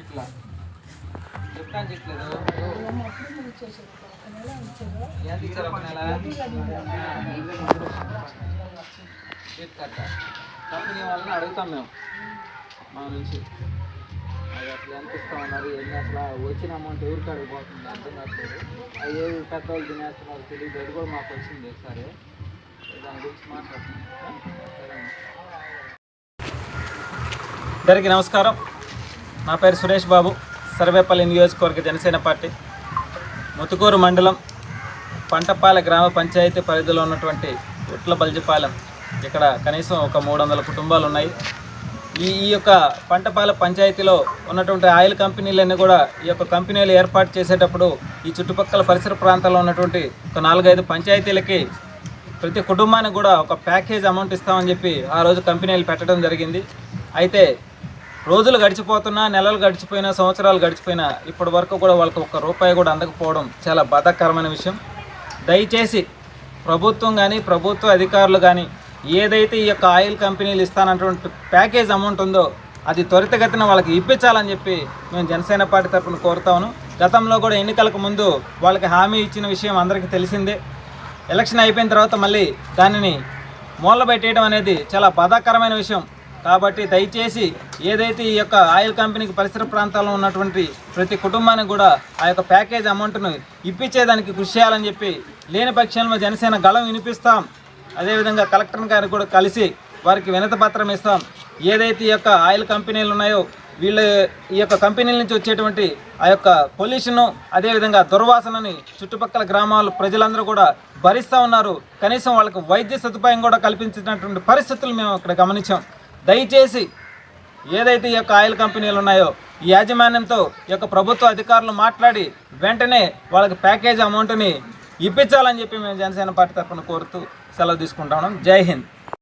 ఇట్లా చెప్తాను చెప్పలేదు ఒక నెల కంపెనీ వాళ్ళని అడుగుతాం మేము మా నుంచి అది అసలు ఎంత ఇస్తామన్నారు ఎన్ని అసలు వచ్చిన అమౌంట్ ఎవరికి అడిగిపోతుంది అర్థం కావట్లేదు అది ఏ పెద్దవాళ్ళు తినేస్తున్నారు తెలియదు అది కూడా మాకు వచ్చింది ఒకసారి దాని గురించి మాట్లాడుతున్నాం అందరికీ నమస్కారం. నా పేరు సురేష్ బాబు. సర్వేపల్లి నియోజకవర్గ జనసేన పార్టీ. ముతుకూరు మండలం పంటపాలె గ్రామ పంచాయతీ పరిధిలో ఉన్నటువంటి ఉట్ల బల్జిపాలెం. ఇక్కడ కనీసం ఒక మూడు వందల కుటుంబాలు ఉన్నాయి ఈ ఈ యొక్క పంటపాలె పంచాయతీలో ఉన్నటువంటి ఆయిల్ కంపెనీలన్నీ కూడా ఈ యొక్క కంపెనీలు ఏర్పాటు చేసేటప్పుడు ఈ చుట్టుపక్కల పరిసర ప్రాంతాల్లో ఉన్నటువంటి ఒక నాలుగైదు పంచాయతీలకి ప్రతి కుటుంబానికి కూడా ఒక ప్యాకేజ్ అమౌంట్ ఇస్తామని చెప్పి ఆ రోజు కంపెనీలు పెట్టడం జరిగింది. అయితే రోజులు గడిచిపోతున్నా నెలలు గడిచిపోయినా సంవత్సరాలు గడిచిపోయినా ఇప్పటి వరకు కూడా వాళ్ళకి ఒక్క రూపాయి కూడా అందకపోవడం చాలా బాధాకరమైన విషయం. దయచేసి ప్రభుత్వం కానీ ప్రభుత్వ అధికారులు కానీ ఏదైతే ఈ యొక్క ఆయిల్ కంపెనీలు ఇస్తానటువంటి ప్యాకేజ్ అమౌంట్ ఉందో అది త్వరితగతిన వాళ్ళకి ఇప్పించాలని చెప్పి మేము జనసేన పార్టీ తరఫున కోరుతాను గతంలో కూడా ఎన్నికలకు ముందు వాళ్ళకి హామీ ఇచ్చిన విషయం అందరికీ తెలిసిందే. ఎలక్షన్ అయిపోయిన తర్వాత మళ్ళీ దానిని మూలబెట్టేయడం అనేది చాలా బాధాకరమైన విషయం. కాబట్టి దయచేసి ఏదైతే ఈ యొక్క ఆయిల్ కంపెనీకి పరిసర ప్రాంతాల్లో ఉన్నటువంటి ప్రతి కుటుంబానికి కూడా ఆ యొక్క ప్యాకేజ్ అమౌంట్ను ఇప్పించేదానికి కృషి చేయాలని చెప్పి లేని పక్షంలో జనసేన గళం వినిపిస్తాం. అదేవిధంగా కలెక్టర్ గారిని కూడా కలిసి వారికి వినత పత్రం ఇస్తాం. ఏదైతే ఈ యొక్క ఆయిల్ కంపెనీలు ఉన్నాయో వీళ్ళ ఈ యొక్క కంపెనీల నుంచి వచ్చేటువంటి ఆ యొక్క పొల్యూషను అదేవిధంగా దుర్వాసనని చుట్టుపక్కల గ్రామాల ప్రజలందరూ కూడా భరిస్తూ ఉన్నారు. కనీసం వాళ్ళకి వైద్య సదుపాయం కూడా కల్పించినటువంటి పరిస్థితులు మేము ఇక్కడ గమనించాం. దయచేసి ఏదైతే ఈ యొక్క ఆయిల్ కంపెనీలు ఉన్నాయో ఈ యాజమాన్యంతో ఈ యొక్క ప్రభుత్వ అధికారులు మాట్లాడి వెంటనే వాళ్ళకి ప్యాకేజ్ అమౌంట్ని ఇప్పించాలని చెప్పి మేము జనసేన పార్టీ తరఫున కోరుతూ సెలవు తీసుకుంటా ఉన్నాం. జై హింద్.